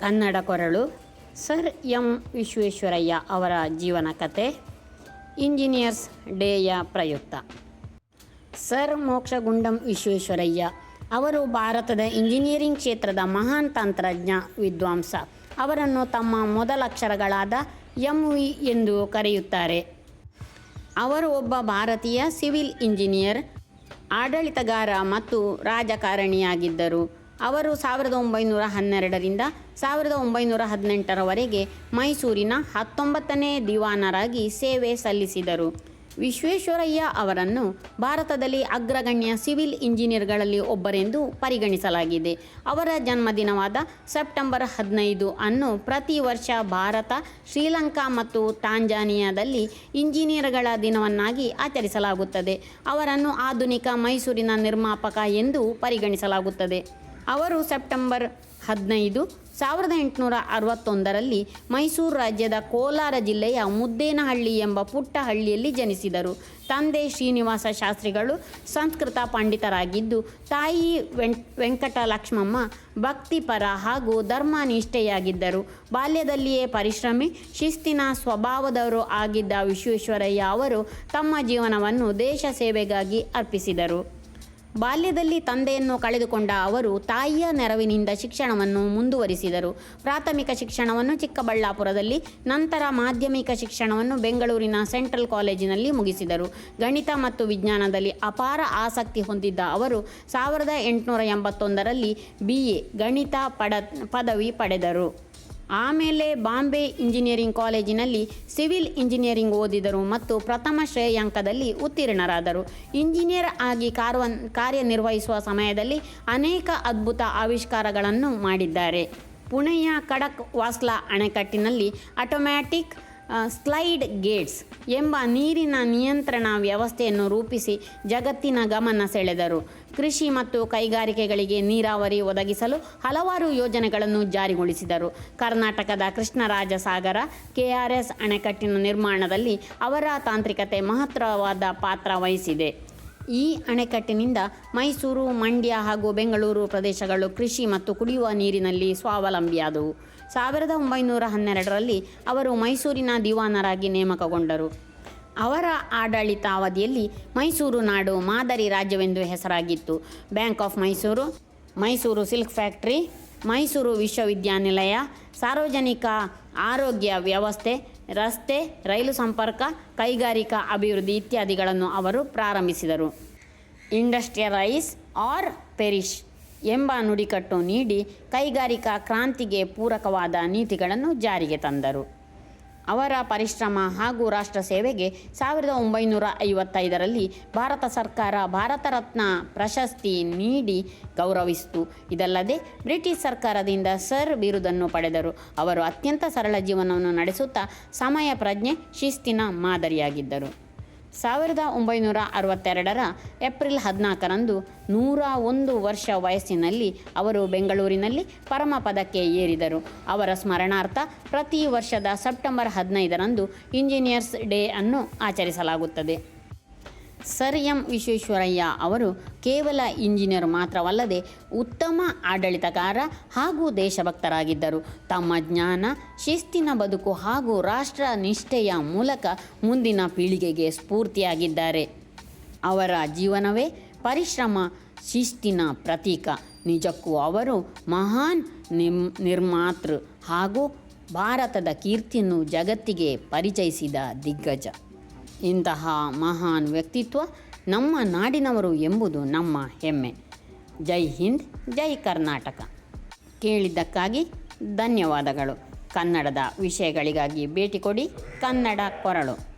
ಕನ್ನಡ ಕೊರಳು, sir M Visvesvaraya ಅವರ ಜೀವನ ಕತೆ, ಇಂಜಿನಿಯರ್ಸ್ ಡೇಯ ಪ್ರಯುಕ್ತ. ಸರ್ ಮೋಕ್ಷಗುಂಡಂ ವಿಶ್ವೇಶ್ವರಯ್ಯ ಅವರು ಭಾರತದ ಇಂಜಿನಿಯರಿಂಗ್ ಕ್ಷೇತ್ರದ ಮಹಾನ್ ತಂತ್ರಜ್ಞ ವಿದ್ವಾಂಸ. ಅವರನ್ನು ತಮ್ಮ ಮೊದಲ ಅಕ್ಷರಗಳಾದ ಎಂ ವಿ ಎಂದು ಕರೆಯುತ್ತಾರೆ. ಅವರು ಒಬ್ಬ ಭಾರತೀಯ ಸಿವಿಲ್ ಇಂಜಿನಿಯರ್, ಆಡಳಿತಗಾರ ಮತ್ತು ರಾಜಕಾರಣಿಯಾಗಿದ್ದರು. ಅವರು ಸಾವಿರದ ಒಂಬೈನೂರ ಹನ್ನೆರಡರಿಂದ ಸಾವಿರದ ಒಂಬೈನೂರ ಹದಿನೆಂಟರವರೆಗೆ ಮೈಸೂರಿನ ಹತ್ತೊಂಬತ್ತನೇ ದಿವಾನರಾಗಿ ಸೇವೆ ಸಲ್ಲಿಸಿದರು. ವಿಶ್ವೇಶ್ವರಯ್ಯ ಅವರನ್ನು ಭಾರತದಲ್ಲಿ ಅಗ್ರಗಣ್ಯ ಸಿವಿಲ್ ಇಂಜಿನಿಯರ್ಗಳಲ್ಲಿ ಒಬ್ಬರೆಂದು ಪರಿಗಣಿಸಲಾಗಿದೆ. ಅವರ ಜನ್ಮದಿನವಾದ ಸೆಪ್ಟೆಂಬರ್ ಹದಿನೈದು ಅನ್ನು ಪ್ರತಿ ವರ್ಷ ಭಾರತ, ಶ್ರೀಲಂಕಾ ಮತ್ತು ಟಾಂಜಾನಿಯಾದಲ್ಲಿ ಇಂಜಿನಿಯರ್ಗಳ ದಿನವನ್ನಾಗಿ ಆಚರಿಸಲಾಗುತ್ತದೆ. ಅವರನ್ನು ಆಧುನಿಕ ಮೈಸೂರಿನ ನಿರ್ಮಾಪಕ ಎಂದು ಪರಿಗಣಿಸಲಾಗುತ್ತದೆ. ಅವರು ಸೆಪ್ಟೆಂಬರ್ ಹದಿನೈದು ಸಾವಿರದ ಎಂಟುನೂರ ಅರವತ್ತೊಂದರಲ್ಲಿ ಮೈಸೂರು ರಾಜ್ಯದ ಕೋಲಾರ ಜಿಲ್ಲೆಯ ಮುದ್ದೇನಹಳ್ಳಿ ಎಂಬ ಪುಟ್ಟ ಹಳ್ಳಿಯಲ್ಲಿ ಜನಿಸಿದರು. ತಂದೆ ಶ್ರೀನಿವಾಸ ಶಾಸ್ತ್ರಿಗಳು ಸಂಸ್ಕೃತ ಪಂಡಿತರಾಗಿದ್ದು, ತಾಯಿ ವೆಂ ವೆಂಕಟ ಲಕ್ಷ್ಮಮ್ಮ ಭಕ್ತಿಪರ ಹಾಗೂ ಧರ್ಮನಿಷ್ಠೆಯಾಗಿದ್ದರು. ಬಾಲ್ಯದಲ್ಲಿಯೇ ಪರಿಶ್ರಮಿ, ಶಿಸ್ತಿನ ಸ್ವಭಾವದವರು ಆಗಿದ್ದ ವಿಶ್ವೇಶ್ವರಯ್ಯ ಅವರು ತಮ್ಮ ಜೀವನವನ್ನು ದೇಶ ಸೇವೆಗಾಗಿ ಅರ್ಪಿಸಿದರು. ಬಾಲ್ಯದಲ್ಲಿ ತಂದೆಯನ್ನು ಕಳೆದುಕೊಂಡ ಅವರು ತಾಯಿಯ ನೆರವಿನಿಂದ ಶಿಕ್ಷಣವನ್ನು ಮುಂದುವರಿಸಿದರು. ಪ್ರಾಥಮಿಕ ಶಿಕ್ಷಣವನ್ನು ಚಿಕ್ಕಬಳ್ಳಾಪುರದಲ್ಲಿ, ನಂತರ ಮಾಧ್ಯಮಿಕ ಶಿಕ್ಷಣವನ್ನು ಬೆಂಗಳೂರಿನ ಸೆಂಟ್ರಲ್ ಕಾಲೇಜಿನಲ್ಲಿ ಮುಗಿಸಿದರು. ಗಣಿತ ಮತ್ತು ವಿಜ್ಞಾನದಲ್ಲಿ ಅಪಾರ ಆಸಕ್ತಿ ಹೊಂದಿದ್ದ ಅವರು ಸಾವಿರದ ಎಂಟುನೂರ ಎಂಬತ್ತೊಂದರಲ್ಲಿ ಬಿ ಎ ಗಣಿತ ಪಡ, ಪದವಿ ಪಡೆದರು. ಆಮೇಲೆ ಬಾಂಬೆ ಇಂಜಿನಿಯರಿಂಗ್ ಕಾಲೇಜಿನಲ್ಲಿ ಸಿವಿಲ್ ಇಂಜಿನಿಯರಿಂಗ್ ಓದಿದರು ಮತ್ತು ಪ್ರಥಮ ಶ್ರೇಯಾಂಕದಲ್ಲಿ ಉತ್ತೀರ್ಣರಾದರು. ಇಂಜಿನಿಯರ್ ಆಗಿ ಕಾರ್ವ, ಕಾರ್ಯನಿರ್ವಹಿಸುವ ಸಮಯದಲ್ಲಿ ಅನೇಕ ಅದ್ಭುತ ಆವಿಷ್ಕಾರಗಳನ್ನು ಮಾಡಿದ್ದಾರೆ. ಪುಣೆಯ ಖಡಕ್ ವಾಸ್ಲಾ ಅಣೆಕಟ್ಟಿನಲ್ಲಿ ಆಟೋಮ್ಯಾಟಿಕ್ ಸ್ಲೈಡ್ ಗೇಟ್ಸ್ ಎಂಬ ನೀರಿನ ನಿಯಂತ್ರಣ ವ್ಯವಸ್ಥೆಯನ್ನು ರೂಪಿಸಿ ಜಗತ್ತಿನ ಗಮನ ಸೆಳೆದರು. ಕೃಷಿ ಮತ್ತು ಕೈಗಾರಿಕೆಗಳಿಗೆ ನೀರಾವರಿ ಒದಗಿಸಲು ಹಲವಾರು ಯೋಜನೆಗಳನ್ನು ಜಾರಿಗೊಳಿಸಿದರು. ಕರ್ನಾಟಕದ ಕೃಷ್ಣರಾಜ ಸಾಗರ ಕೆಆರ್ಎಸ್ ಅಣೆಕಟ್ಟಿನ ನಿರ್ಮಾಣದಲ್ಲಿ ಅವರ ತಾಂತ್ರಿಕತೆ ಮಹತ್ತರವಾದ ಪಾತ್ರ ವಹಿಸಿದೆ. ಈ ಅಣೆಕಟ್ಟಿನಿಂದ ಮೈಸೂರು, ಮಂಡ್ಯ ಹಾಗೂ ಬೆಂಗಳೂರು ಪ್ರದೇಶಗಳು ಕೃಷಿ ಮತ್ತು ಕುಡಿಯುವ ನೀರಿನಲ್ಲಿ ಸ್ವಾವಲಂಬಿಯಾದವು. ಸಾವಿರದ ಒಂಬೈನೂರ ಹನ್ನೆರಡರಲ್ಲಿ ಅವರು ಮೈಸೂರಿನ ದಿವಾನರಾಗಿ ನೇಮಕಗೊಂಡರು. ಅವರ ಆಡಳಿತಾವಧಿಯಲ್ಲಿ ಮೈಸೂರು ನಾಡು ಮಾದರಿ ರಾಜ್ಯವೆಂದು ಹೆಸರಾಗಿತ್ತು. Bank of Mysore Mysore silk factory, Mysore ವಿಶ್ವವಿದ್ಯಾನಿಲಯ, ಸಾರ್ವಜನಿಕ ಆರೋಗ್ಯ ವ್ಯವಸ್ಥೆ ರಸ್ತೆ, ರೈಲು ಸಂಪರ್ಕ, ಕೈಗಾರಿಕಾ ಅಭಿವೃದ್ಧಿ ಇತ್ಯಾದಿಗಳನ್ನು ಅವರು ಪ್ರಾರಂಭಿಸಿದರು. ಇಂಡಸ್ಟ್ರಿಯಲೈಸ್ ಆರ್ ಪೆರಿಶ್ ಎಂಬ ನುಡಿಕಟ್ಟು ನೀಡಿ ಕೈಗಾರಿಕಾ ಕ್ರಾಂತಿಗೆ ಪೂರಕವಾದ ನೀತಿಗಳನ್ನು ಜಾರಿಗೆ ತಂದರು. ಅವರ ಪರಿಶ್ರಮ ಹಾಗೂ ರಾಷ್ಟ್ರ ಸೇವೆಗೆ ಸಾವಿರದ ಒಂಬೈನೂರ ಐವತ್ತೈದರಲ್ಲಿ ಭಾರತ ಸರ್ಕಾರ ಭಾರತ ರತ್ನ ಪ್ರಶಸ್ತಿ ನೀಡಿ ಗೌರವಿಸಿತು. ಇದಲ್ಲದೆ ಬ್ರಿಟಿಷ್ ಸರ್ಕಾರದಿಂದ ಸರ್ ಬಿರುದನ್ನು ಪಡೆದರು. ಅವರು ಅತ್ಯಂತ ಸರಳ ಜೀವನವನ್ನು ನಡೆಸುತ್ತಾ ಸಮಯ ಪ್ರಜ್ಞೆ ಶಿಸ್ತಿನ ಮಾದರಿಯಾಗಿದ್ದರು. ಸಾವಿರದ ಒಂಬೈನೂರ ಅರವತ್ತೆರಡರ ಏಪ್ರಿಲ್ ಹದಿನಾಲ್ಕರಂದು ನೂರ ಒಂದು ವರ್ಷ ವಯಸ್ಸಿನಲ್ಲಿ ಅವರು ಬೆಂಗಳೂರಿನಲ್ಲಿ ಪರಮ ಪದಕ್ಕೆ ಏರಿದರು. ಅವರ ಸ್ಮರಣಾರ್ಥ ಪ್ರತಿ ವರ್ಷದ ಸೆಪ್ಟೆಂಬರ್ ಹದಿನೈದರಂದು ಇಂಜಿನಿಯರ್ಸ್ ಡೇ ಅನ್ನು ಆಚರಿಸಲಾಗುತ್ತದೆ. ಸರ್ ಎಂ ವಿಶ್ವೇಶ್ವರಯ್ಯ ಅವರು ಕೇವಲ ಇಂಜಿನಿಯರ್ ಮಾತ್ರವಲ್ಲದೆ ಉತ್ತಮ ಆಡಳಿತಗಾರ ಹಾಗೂ ದೇಶಭಕ್ತರಾಗಿದ್ದರು. ತಮ್ಮ ಜ್ಞಾನ, ಶಿಸ್ತಿನ ಬದುಕು ಹಾಗೂ ರಾಷ್ಟ್ರ ನಿಷ್ಠೆಯ ಮೂಲಕ ಮುಂದಿನ ಪೀಳಿಗೆಗೆ ಸ್ಫೂರ್ತಿಯಾಗಿದ್ದಾರೆ. ಅವರ ಜೀವನವೇ ಪರಿಶ್ರಮ, ಶಿಸ್ತಿನ ಪ್ರತೀಕ. ನಿಜಕ್ಕೂ ಅವರು ಮಹಾನ್ ನಿಮ್, ನಿರ್ಮಾತೃ ಹಾಗೂ ಭಾರತದ ಕೀರ್ತಿಯನ್ನು ಜಗತ್ತಿಗೆ ಪರಿಚಯಿಸಿದ ದಿಗ್ಗಜ. ಇಂತಹ ಮಹಾನ್ ವ್ಯಕ್ತಿತ್ವ ನಮ್ಮ ನಾಡಿನವರು ಎಂಬುದು ನಮ್ಮ ಹೆಮ್ಮೆ. ಜೈ ಹಿಂದ್, ಜೈ ಕರ್ನಾಟಕ. ಕೇಳಿದ್ದಕ್ಕಾಗಿ ಧನ್ಯವಾದಗಳು. ಕನ್ನಡದ ವಿಷಯಗಳಿಗಾಗಿ ಭೇಟಿ ಕೊಡಿ ಕನ್ನಡ ಕೊರಳು.